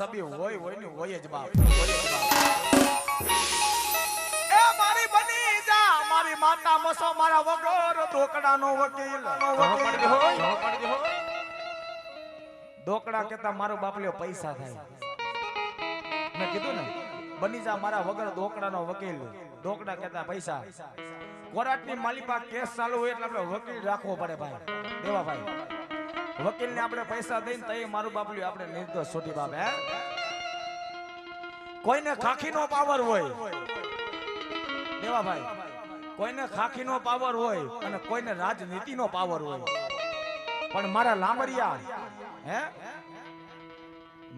તબી હોય હોય ને હોય જ બાપ. હોય જ બાપ. એ મારી બની જા મારી માતા મસો મારા વગર ઢોકળાનો વકીલ. ઢોકળા કેતા મારો બાપલ્યો પૈસા થાય. મેં કીધું ને બની જા મારા વગર ઢોકળાનો વકીલ. ઢોકડા કેતા પૈસા. કોરાટની માલિકા કેસ ચાલુ હોય એટલે આપણે વકીલ રાખવો પડે ભાઈ. દેવા ભાઈ. વકીલને આપણે પૈસા દઈને તઈ મારું બાપલ્યું આપણે નિર્દોષ છોટી બાપ કોઈને ખાખીનો પાવર હોય દેવા ભાઈ કોઈને ખાખીનો પાવર હોય અને કોઈને રાજનીતિનો પાવર હોય. પણ મારા લાંબરિયા, હે?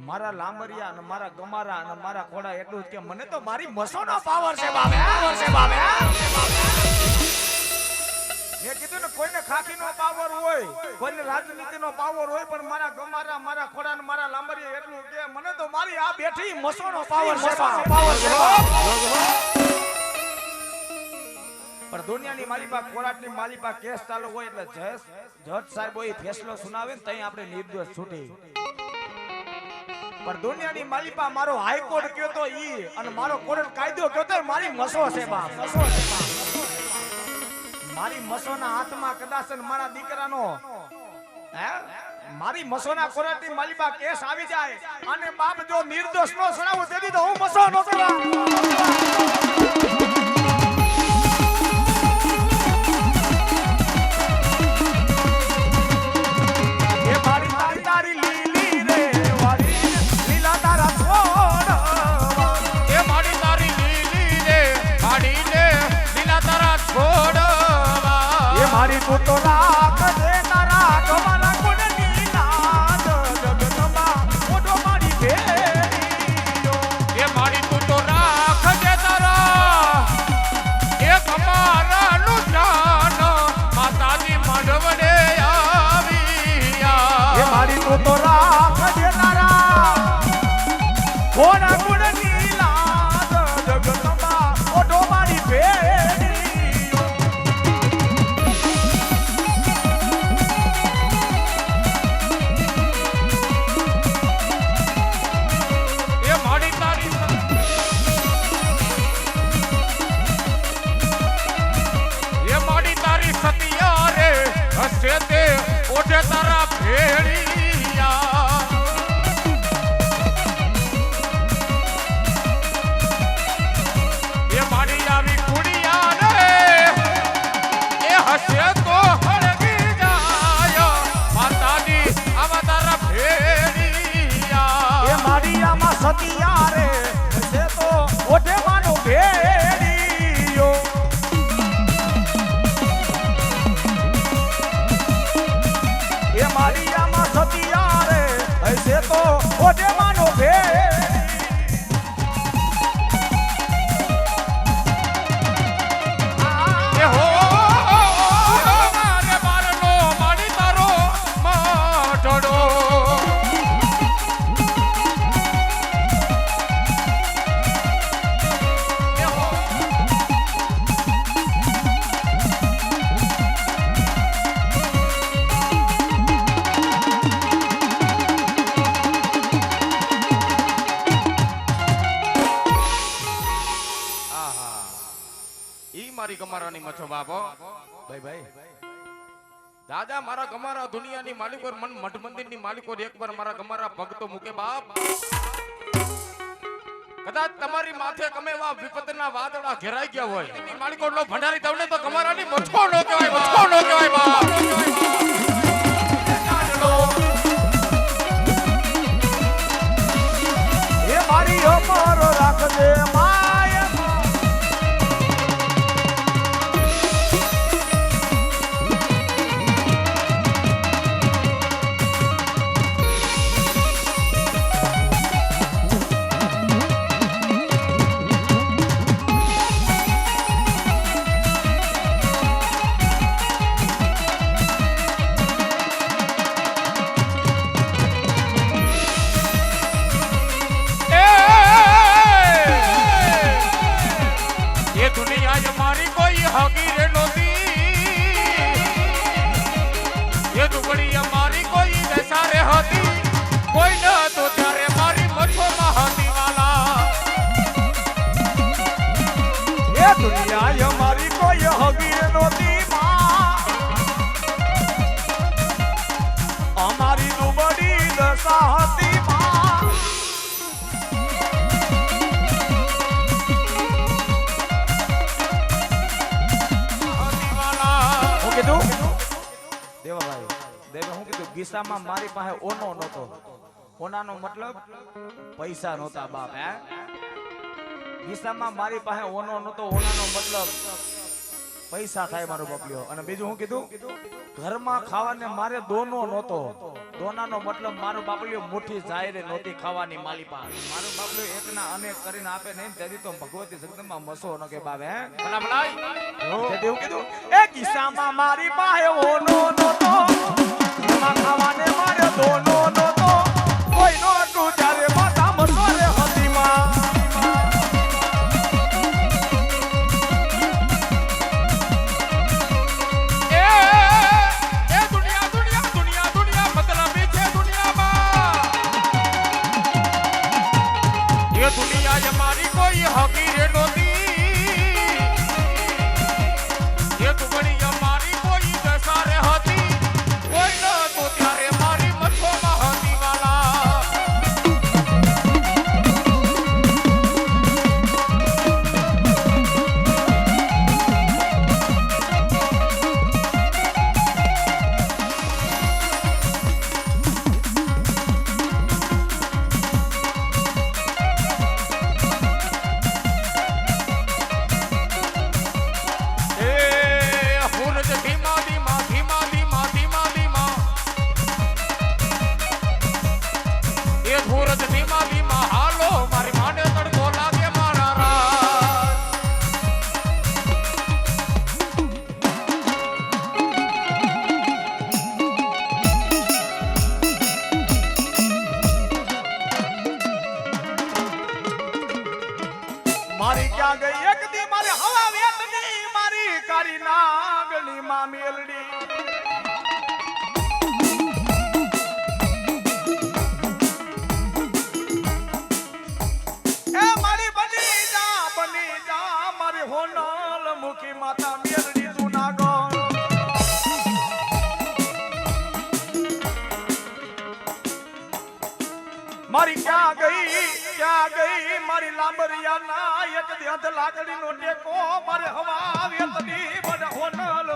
મારા લાંબરિયા અને મારા ગમારા અને મારા ખોડા એટલું જ કે મને તો મારી મસોનો પાવર છે બાપ પાવર છે બાપ મેં કીધું ને કોઈને ખાખીનો પાવર હોય કોઈને રાજનીતિનો પાવર હોય પણ મારા ગમારા મારા ખોડા ને મારા લાંબરિયા એટલું કે મને તો મારી આ બેઠી મસોનો પાવર છે પાવર છે પણ દુનિયાની માલિપા મારી માલિપા કેસ ચાલુ હોય એટલે જજ જજ સાહેબ એ ફેસલો સુનાવે ને ત્યાં આપણે નિર્દોષ છૂટી. પણ દુનિયાની માલિપા મારો હાઈકોર્ટ કયો તો ઈ અને મારો કોર્ટ કાયદો કયો તો મારી મસો છે બાપ મસો છે બાપ. મારી મસોના હાથમાં કદાચ મારા દીકરાનો મારી મસોના કોરાટી માલિબા કેસ આવી જાય. અને બાપ જો નિર્દોષ નો સડાવું તેથી તો હું મસો નો કરા મચ્છો બાપો? ભાઈ ભાઈ. દાદા મારા ગમારા દુનિયાની માલિકો મન મઠ મંદિરની માલિકો એકવાર મારા ગમારા ભક્તો મૂકે બાપ. કદાચ તમારી માથે ગમે એવા વિપતના વાદળા ઘેરાઈ ગયા હોય. એની માલિકો નો ભંડારી તમને તો ગમારાની મઠો નો કહેવાય મઠો નો કહેવાય બાપ. ગીસામાં મારી પાસે ઓનો નહોતો ઓનાનો મતલબ પૈસા નહોતા બાપ હે ગીસામાં મારી પાસે ઓનો નહોતો ઓનાનો મતલબ પૈસા થાય મારો બબલ્યો. અને બીજું હું કીધું ઘરમાં ખાવાને મારે દોનો નહોતો. દોનાનો મતલબ મારો બાપલિયો મુઠ્ઠી જાહેર નહોતી ખાવાની માલી પાસે. મારો બાપલિયો એકના અનેક કરીને આપે નહીં. તેથી તો ભગવતી જગદંબા મસો ન કે બાવે હે? ભલા કીધું એ કિસ્સામાં મારી પાસે ઓનો નહોતો. ખાવાને મારે દોનો મારી ક્યાં ગઈ? ક્યાં ગઈ? મારી લાંબરિયાના એક દેહ લાકડીનો ટેકો મારે હવા વેતની બડ હોનલ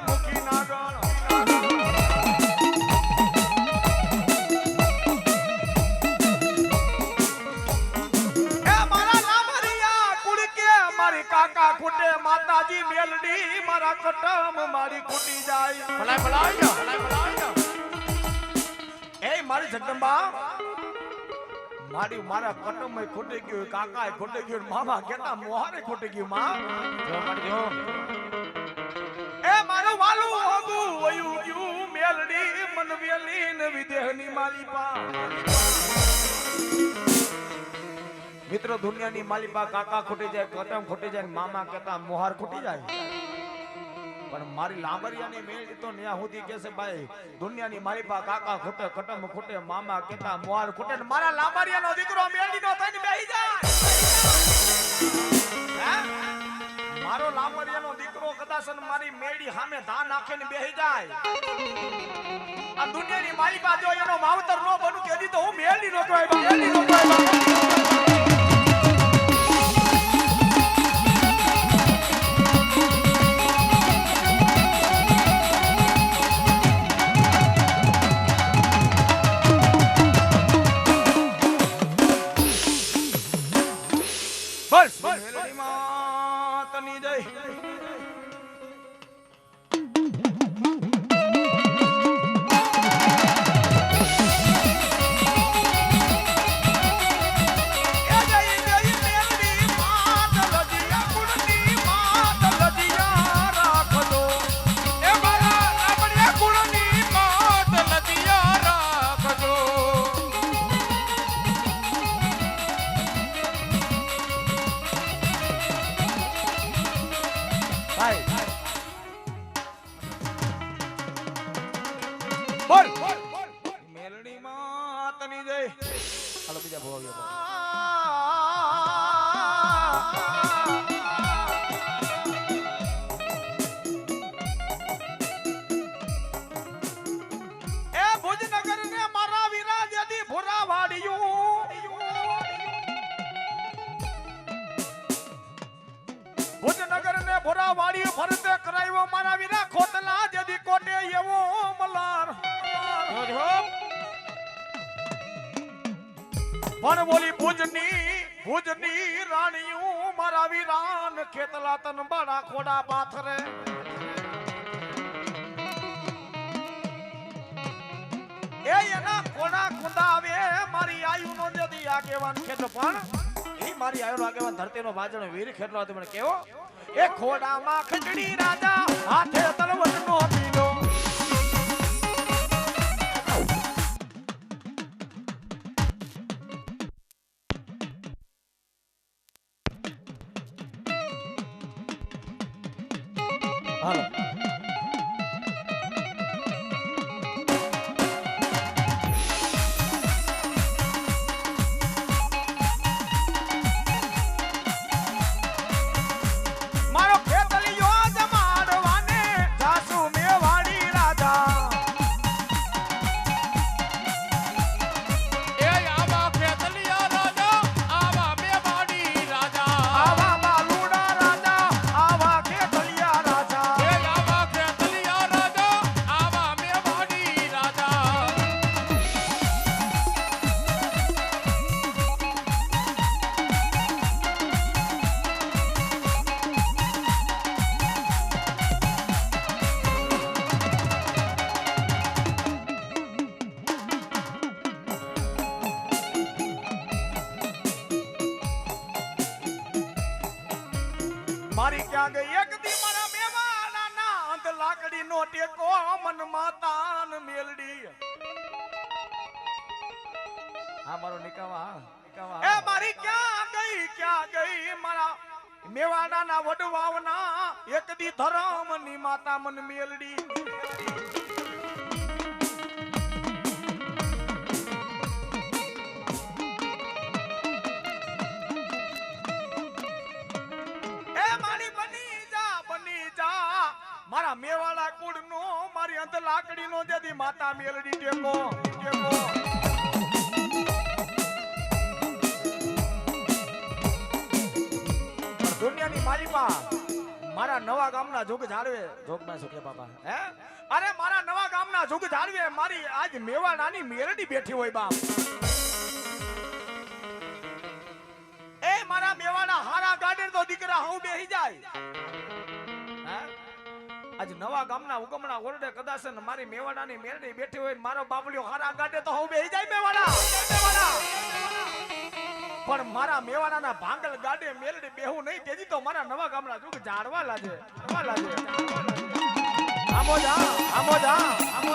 લાંબરિયા કુડકે મારી કાકા ખૂટે માતાજી મેલડી મારા કટમ મારી ખૂટી જાય. ભલાય ભલાય ભલાય ભલાઈ. એ મારી જગદંબા મારી મારા કટમ ખોટી ગયું કાકા ખોટી ગયું મામા કેતા મોહારે ખોટી ગયું માં. એ મારો વાલું હોગું વયું ગયું મેલડી મન વેલી ને વિદેહની માલિપા. મિત્ર દુનિયાની માલિપા કાકા ખોટી જાય કટમ ખોટી જાય મામા કેતા મોહાર ખોટી જાય. પણ મારી લાંબરિયાની મેળી તો ન્યા સુધી કે ભાઈ. દુનિયાની મારી પા કાકા ખોટે, ખટમ ખોટે, મામા કેતા મોર ખોટે મારા લાંબરિયાનો દીકરો મેળી નો થઈને બેહી જાય. મારો લાંબરિયાનો દીકરો કદાચ મારી મેળી સામે ધા નાખીને બેહી જાય. આ દુનિયાની મારી પા જો એનો માવતર નો બનું કે તો હું મેળી નો કહેવાય મેળી નો કહેવાય મારા વિના ખોતલા જદી કોટે એવો મલાર. પણ બોલી, ભુજની ભુજની રાણીયું મારા વિરાન ખેતલા તન બાડા ખોડા પાથરે. એ એના ખોડા ખુંદાવે મારી આયુનો જદી આગેવાન ખેત પણ. એ મારી આયુનો આગેવાન ધરતીનો ભાજનો વીર ખેતલો હતો કેવો? એ ખોડામાં ખંડણી રાજા હાથે તલવટનો પીલો મારી એક દી મારા મેવાડા ના લાકડી નો ટેકો મન માતાન મેલડી. હા, મારો નિકાવા નિકાવા. એ મારી ક્યાં ગઈ ક્યાં ગઈ? મારા મેવાડા ના વડવાવના એક દી ધરમની માતા મન મેલડી. મેવાડા કુળ નો મારી અંત લાકડી નો જેથી માતા મેલડી ટેકો ટેકો. દુનિયાની મારી પા મારા નવા ગામના જોગ જાળવે જોગમાં સુખે બાપા. હે? અરે મારા નવા ગામના જોગ જાળવે મારી આજ મેવાડાની મેરડી બેઠી હોય બાપ. એ મારા મેવાડા હારા ગાડે તો દીકરા હું બેહી જાય? આજ નવા ગામના ઉગમણા ઓરડે કદાચ મારી મેવાડાની મેરડી બેઠી હોય મારો બાબલિયો હારા ગાડે તો હું બેહી જાય મેવાડા. પણ મારા મેવાડાના ભાંગલ ગાડે મેરડી બેહું નહીં તેજી તો મારા નવા ગામના જુગ જાડવા લાગે જાડવા લાગે. આમોદા આમોદા આમો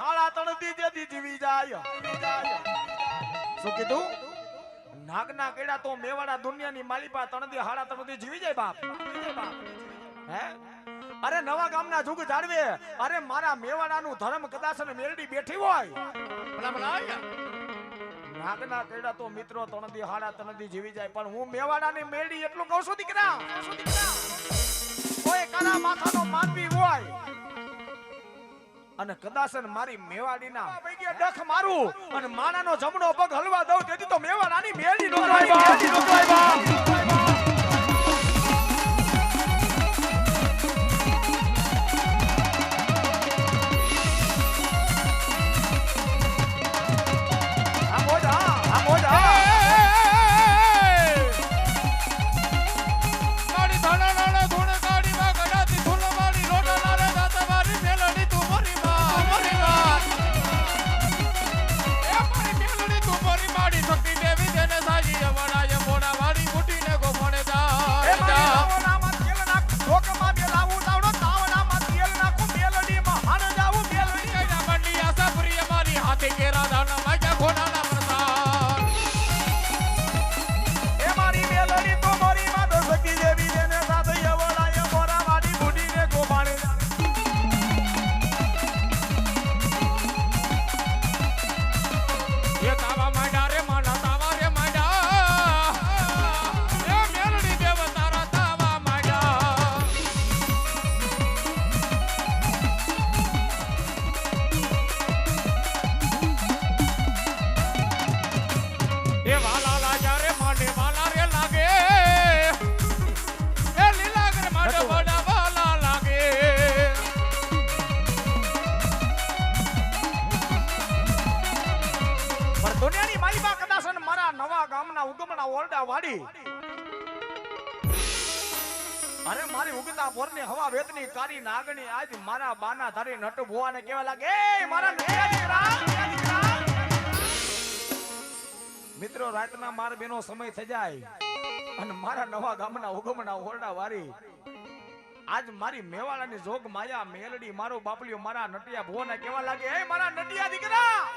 હાળા તણદી જેથી જીવી જાય. નાગના કેડા તો મેવાડા દુનિયાની માલિપા તણદી હાળા તણદી જીવી જાય જીવી જાય બાપ. હે? અરે નવા ગામના જુગ જાળવે અરે મારા મેવાડાનું ધર્મ કદાચ ને મેરડી બેઠી હોય. નાગના કેડા તો મિત્રો તણદી હાડા તણદી જીવી જાય. પણ હું મેવાડાની મેલડી એટલું કહું છું દીકરા. કોઈ કાના માથાનો માનવી હોય. અને કદાચ મારી મેવાડીના ડખ મારું. અને માણાનો જમણો પગ હલવા દઉં તેથી તો મેવાડાની મેળી ડોકવાય ઓરડા વાડી. અરે, મારી ઉગતા પોરની હવા વેતની કારી નાગણી આજ મારા બાના ધારી નટ ભુવા ને કેવા લાગે? મારા મિત્રો, રાતના માર બેનો સમય થઈ જાય અને મારા નવા ગામના ઉગમના ઓરડા વારી. આજ મારી મેવાડાની જોગ માયા મેલડી, મારો બાપલિયો, મારા નટિયા ભુવાને કેવા લાગે? એ, મારા નટિયા દીકરા.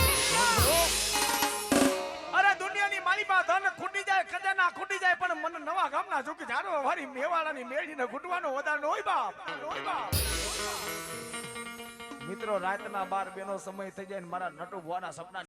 અરે, દુનિયાની મારી પાસે ધન ખજાના ખૂટી જાય, પણ મને નવા ગામના જોકી મેવાડાની મેળીને મેળી વધારે ખૂટવાનો હોય બાપ ન હોય બાપ. મિત્રો, રાતના બાર બેનો સમય થઈ જાય ને મારા નટુ ભવાના સપના